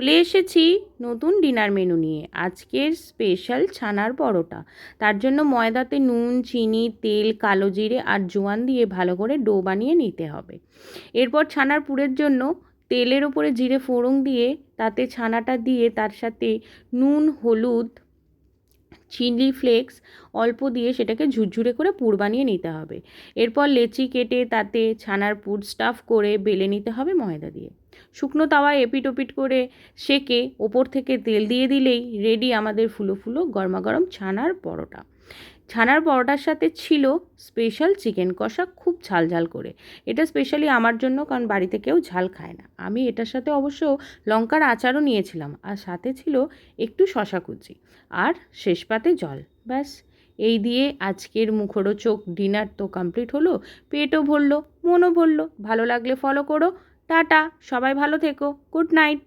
চলে এসেছি নতুন ডিনার মেনু নিয়ে। আজকের স্পেশাল ছানার পরোটা। তার জন্য ময়দাতে নুন, চিনি, তেল, কালো জিরে আর জোয়ান দিয়ে ভালো করে ডো বানিয়ে নিতে হবে। এরপর ছানার পুরের জন্য তেলের ওপরে জিরে ফোড়ন দিয়ে তাতে ছানাটা দিয়ে তার সাথে নুন, হলুদ, চিলি ফ্লেক্স অল্প দিয়ে সেটাকে ঝুরঝুরে করে পুর বানিয়ে নিতে হবে। এরপর লেচি কেটে তাতে ছানার পুর স্টাফ করে বেলে নিতে হবে ময়দা দিয়ে। শুকনো তাওয়ায় এপিট ওপিট করে সেকে ওপর থেকে তেল দিয়ে দিলেই রেডি আমাদের ফুলো ফুলো গরমাগরম ছানার পরোটা। ছানার পরোটার সাথে ছিল স্পেশাল চিকেন কষা খুব ঝাল ঝাল করে। এটা স্পেশালি আমার জন্য কারণ বাড়িতে কেউ ঝাল খায় না। আমি এটার সাথে অবশ্য লঙ্কার আচারও নিয়েছিলাম আর সাথে ছিল একটু শশা কুচি আর শেষ পাতে জল। ব্যাস, এই দিয়ে আজকের মুখরোচক ডিনার তো কমপ্লিট হলো, পেটও ভরলো, মনও ভরলো। ভালো লাগলে ফলো করো টাটা সবাই ভালো থেকো গুড নাইট।